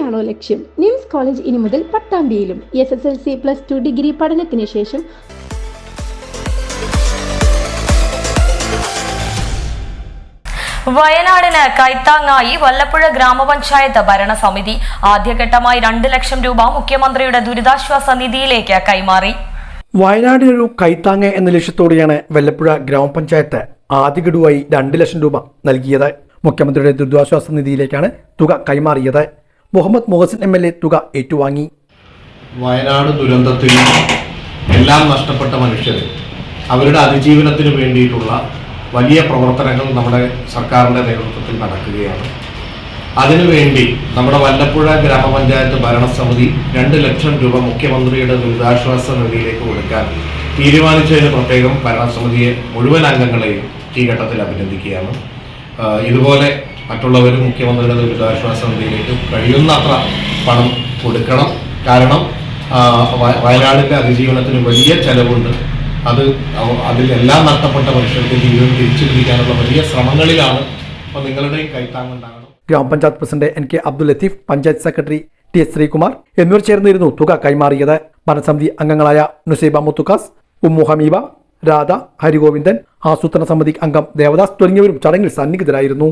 തന്നെയാണോ ലക്ഷ്യം? Nymphs college ഇനി മുതൽ പട്ടാമ്പിയിലും S S L C plus two degree പഠനത്തിന് ശേഷം വയനാടിന് കൈത്താങ്ങായി വല്ലപ്പുഴ ഗ്രാമപഞ്ചായത്ത് ഭരണസമിതി ആദ്യഘട്ടമായി രണ്ട് ലക്ഷം രൂപ മുഖ്യമന്ത്രിയുടെ ദുരിതാശ്വാസ നിധിയിലേക്ക് കൈമാറി. വയനാടിനൊരു കൈത്താങ്ങ എന്ന ലക്ഷ്യത്തോടെയാണ് വല്ലപ്പുഴ ഗ്രാമപഞ്ചായത്ത് ആദ്യഘടുവായി രണ്ട് ലക്ഷം രൂപ നൽകിയത്. മുഖ്യമന്ത്രിയുടെ ദുരിതാശ്വാസ നിധിയിലേക്കാണ് തുക കൈമാറിയത്. Muhammad Muhsin M L A തുക ഏറ്റുവാങ്ങി. വയനാട് ദുരന്തത്തിൽ എല്ലാം നഷ്ടപ്പെട്ട മനുഷ്യർ അവരുടെ അതിജീവനത്തിന് വേണ്ടിയിട്ടുള്ള വലിയ പ്രവർത്തനങ്ങൾ നമ്മുടെ സർക്കാരിന്റെ നേതൃത്വത്തിൽ നടക്കുകയാണ്. അതിനുവേണ്ടി നമ്മുടെ വല്ലപ്പുഴ ഗ്രാമപഞ്ചായത്ത് ഭരണസമിതി രണ്ട് ലക്ഷം രൂപ മുഖ്യമന്ത്രിയുടെ ദുരിതാശ്വാസ നിധിയിലേക്ക് കൊടുക്കാൻ തീരുമാനിച്ചതിന് പ്രത്യേകം ഭരണസമിതിയെ മുഴുവൻ അംഗങ്ങളെയും ഈ ഘട്ടത്തിൽ അഭിനന്ദിക്കുകയാണ്. ഇതുപോലെ മറ്റുള്ളവരും മുഖ്യമന്ത്രിയുടെ ദുരിതാശ്വാസ നിധിയിലേക്ക് കഴിയുന്നത്ര പണം കൊടുക്കണം. കാരണം വയനാടിന്റെ അതിജീവനത്തിന് വലിയ ചെലവുണ്ട്. അത് അതിലെല്ലാം നഷ്ടപ്പെട്ട മനുഷ്യർക്ക് ജീവിതം തിരിച്ചു പിടിക്കാനുള്ള വലിയ ശ്രമങ്ങളിലാണ് അപ്പോൾ നിങ്ങളുടെയും കൈത്താങ്ങുണ്ടാകണം ഗ്രാമപഞ്ചായത്ത് president N K Abdul Latheef panchayat secretary T S Sreekumar എന്നിവർ ചേർന്നിരുന്നു തുക കൈമാറിയത്. ഭരണസമിതി അംഗങ്ങളായ നുസൈബ മുത്തുക്കാസ് ഉമ്മു ഹമീബ രാധ ഹരിഗോവിന്ദൻ ആസൂത്രണ സമിതി അംഗം ദേവദാസ് തുടങ്ങിയവരും ചടങ്ങിൽ സന്നിഹിതരായിരുന്നു.